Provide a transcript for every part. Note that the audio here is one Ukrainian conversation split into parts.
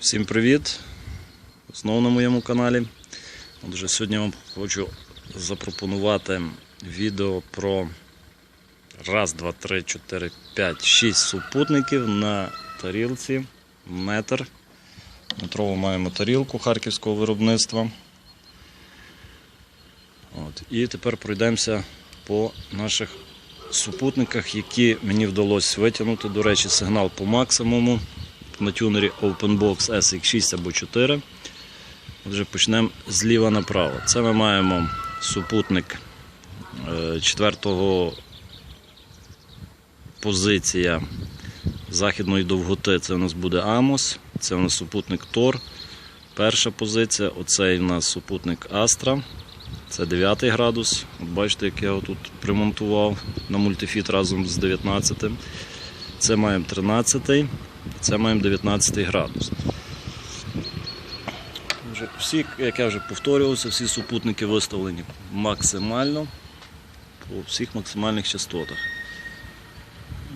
Всім привіт! Знову на моєму каналі. Отже, сьогодні вам хочу запропонувати відео про раз, два, три, чотири, п'ять, шість супутників на тарілці метр. Метрову маємо тарілку харківського виробництва. От. І тепер пройдемося по наших супутниках, які мені вдалося витягнути. До речі, сигнал по максимуму на тюнері OpenBox SX6 або 4. Отже, почнемо зліва направо. Це ми маємо супутник 4 позиція західної довготи. Це у нас буде Amos, це у нас супутник Тор. Перша позиція, оцей у нас супутник Astra. Це 9 градус. От бачите, як я його тут примонтував на мультифіт разом з 19. Це маємо 13, це маємо 19 градус. Всі, як я вже повторювався, всі супутники виставлені максимально по всіх максимальних частотах.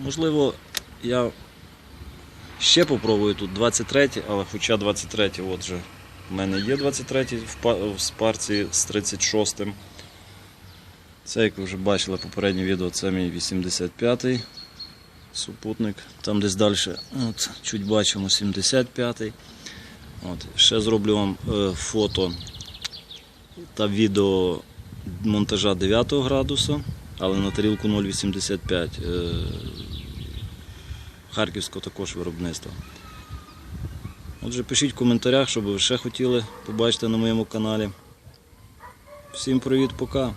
Можливо, я ще попробую тут 23, але хоча 23, от же в мене є 23 в па- в парці з 36. Це, як ви вже бачили попереднє відео, це мій 85-й супутник. Там десь далі, от, чуть бачимо 75-й. От, ще зроблю вам е, фото та відео монтажа 9 градуса, але на тарілку 0,85 е, харківського також виробництва. Отже, пишіть в коментарях, що ви ще хотіли побачити на моєму каналі. Всім привіт, пока!